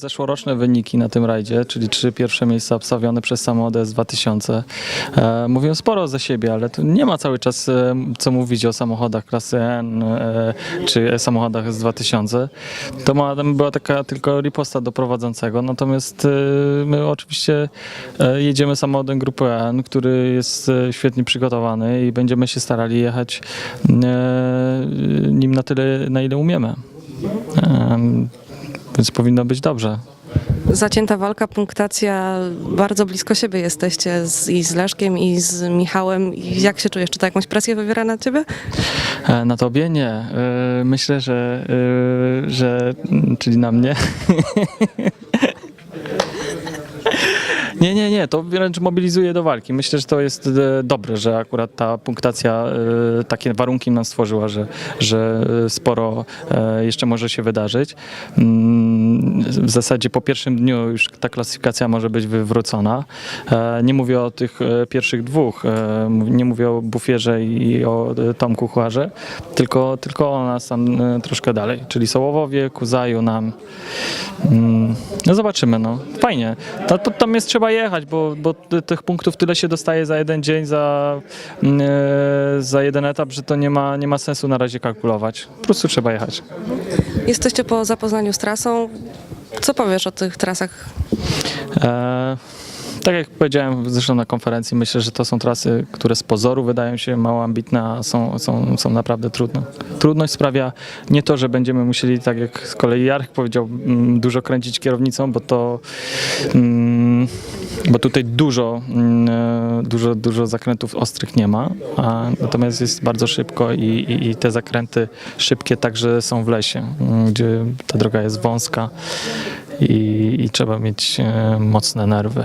Zeszłoroczne wyniki na tym rajdzie, czyli trzy pierwsze miejsca obstawione przez samochody S2000, e, mówią sporo za siebie, ale tu nie ma cały czas e, co mówić o samochodach klasy N e, czy samochodach S2000. To ma, była taka tylko riposta do prowadzącego, natomiast e, my oczywiście e, jedziemy samochodem grupy N, który jest e, świetnie przygotowany i będziemy się starali jechać e, nim na tyle, na ile umiemy. E, więc powinno być dobrze. Zacięta walka, punktacja, bardzo blisko siebie jesteście z, i z Leszkiem, i z Michałem. I Jak się czujesz? Czy to jakąś presję wywiera na ciebie? E, Na tobie nie. E, Myślę, że, e, że czyli na mnie. Nie, nie, nie, to wręcz mobilizuje do walki. Myślę, że to jest e, dobre, że akurat ta punktacja e, takie warunki nam stworzyła, że, że e, sporo jeszcze może się wydarzyć. Mm, W zasadzie po pierwszym dniu już ta klasyfikacja może być wywrócona. Nie mówię o tych pierwszych dwóch, nie mówię o Bufierze i o Tomku Chłarze, tylko, tylko o nas tam troszkę dalej, czyli Sołowowie, Kuzaju, nam. Mm, No zobaczymy, no. Fajnie. To, tam jest trzeba jechać, bo, bo ty- tych punktów tyle się dostaje za jeden dzień, za, mm, e, za jeden etap, że to nie ma, nie ma sensu na razie kalkulować. Po prostu trzeba jechać. Jesteście po zapoznaniu z trasą. Co powiesz o tych trasach? E, tak jak powiedziałem zresztą na konferencji, myślę, że to są trasy, które z pozoru wydają się mało ambitne, a są, są, są naprawdę trudne. Trudność sprawia nie to, że będziemy musieli, tak jak z kolei Jarek powiedział, mm, dużo kręcić kierownicą, bo to mm, bo tutaj dużo, mm, e, dużo, dużo zakrętów ostrych nie ma, a natomiast jest bardzo szybko i, i, i te zakręty szybkie także są w lesie, mm, gdzie ta droga jest wąska i, i trzeba mieć e, mocne nerwy.